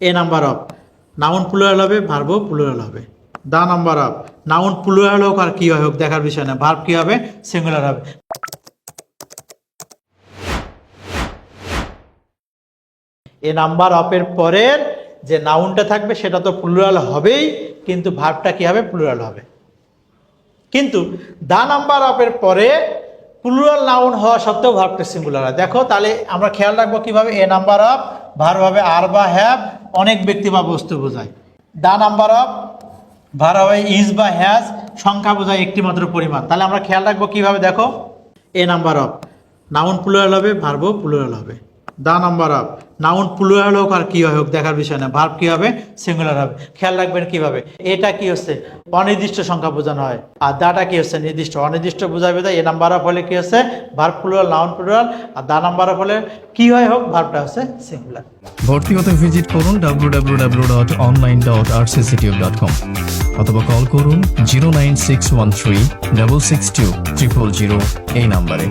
A number of noun plural হবে ভার্বও plural হবে। The number of noun plural হোক আর কি হোক, দেখার বিষয় না। ভার্ব কি হবে? সিঙ্গুলার হবে। এ নাম্বার অফের পরের যে নাউনটা থাকবে, সেটা তো প্লুরাল হবেই, কিন্তু ভার্বটা কি হবে? প্লুরাল হবে। কিন্তু দা নাম্বার অফের পরে প্লুরাল নাউন হওয়া সত্ত্বেও ভার্বটা সিঙ্গুলার হয়। দেখো, তাহলে আমরা খেয়াল রাখব কীভাবে এ নাম্বার অফ ভার্ব হবে আর বা হ্যাভ অনেক ব্যক্তি বা বস্তু বোঝায়। দা নাম্বার অফ ভার্ব হবে ইজ বা হ্যাজ সংখ্যা বোঝায় একটি মাত্র পরিমাণ। তাহলে আমরা খেয়াল রাখব কীভাবে? দেখো a number of noun plural হবে ভার্বও প্লুরাল হবে। The number of noun plural হোক আর কি হোক, দেখার বিষয় না। ভার্ব কি হবে? সিঙ্গুলার হবে। খেয়াল রাখবেন কীভাবে? এটা কি হচ্ছে? অনির্দিষ্ট সংখ্যা বোঝানো হয়। আর দাটা কি হচ্ছে? নির্দিষ্ট। অনির্দিষ্ট বোঝাবে তাই এ নাম্বার অফ হলে কি হচ্ছে? ভার্ব প্লুরাল নাউন প্লুরাল আর দা নাম্বার অফ হলে কি হয় হোক? ভার্বটা হচ্ছে সিঙ্গুলার ভর্তি হতে ভিজিট করুন www.online.rcctube.com অথবা কল করুন zero nine six one three double six two triple zero এই নাম্বারে